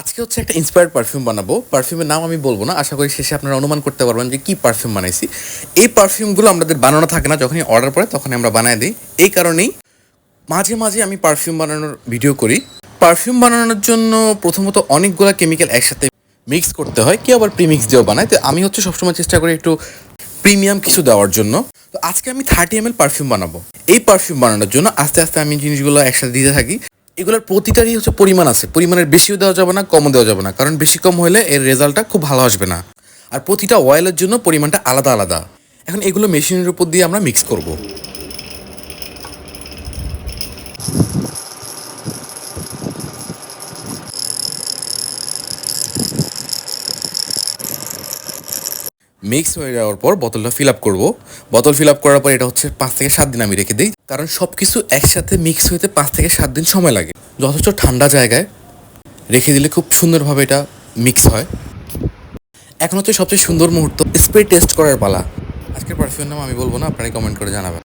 আজকে হচ্ছে একটা ইন্সপায়ার্ড পারফিউম বানাবো। পারফিউমের নাম আমি বলব না, আশা করি শেষে আপনারা অনুমান করতে পারবেন যে কি পারফিউম বানাইছি। এই পারফিউমগুলো আমাদের বানানো থাকে না, যখনই অর্ডার পড়ে তখনই আমরা বানায় দিই। এই কারণেই মাঝে মাঝে আমি পারফিউম বানানোর ভিডিও করি। পারফিউম বানানোর জন্য প্রথমত অনেকগুলো কেমিক্যাল একসাথে মিক্স করতে হয়, কেউ আবার প্রিমিক্স দিয়েও বানায়। তো আমি হচ্ছে সবসময় চেষ্টা করি একটু প্রিমিয়াম কিছু দেওয়ার জন্য। তো আজকে আমি থার্টি এম পারফিউম বানাবো। এই পারফিউম বানানোর জন্য আস্তে আস্তে আমি জিনিসগুলো একসাথে দিতে থাকি। এগুলোর প্রতিটারই হচ্ছে পরিমাণ আছে। পরিমাণের বেশিও দেওয়া যাবে না, কমও দেওয়া যাবে না। কারণ বেশি কম হলে এর রেজাল্টটা খুব ভালো আসবে না। আর প্রতিটা অয়েলের জন্য পরিমাণটা আলাদা আলাদা। এখন এগুলো মেশিনের উপর দিয়ে আমরা মিক্স করব। মিক্স হয়ে যাওয়ার পর বোতলটা ফিল আপ করব। বোতল ফিল আপ করার পর এটা হচ্ছে পাঁচ থেকে সাত দিন আমি রেখে দিই। কারণ সব কিছু একসাথে মিক্স হইতে পাঁচ থেকে সাত দিন সময় লাগে। যথেষ্ট ঠান্ডা জায়গায় রেখে দিলে খুব সুন্দরভাবে এটা মিক্স হয়। এখন হচ্ছে সবচেয়ে সুন্দর মুহূর্ত স্প্রে টেস্ট করার পালা। আজকের পারফিউম নাম আমি বলব না, আপনারাই কমেন্ট করে জানাবেন।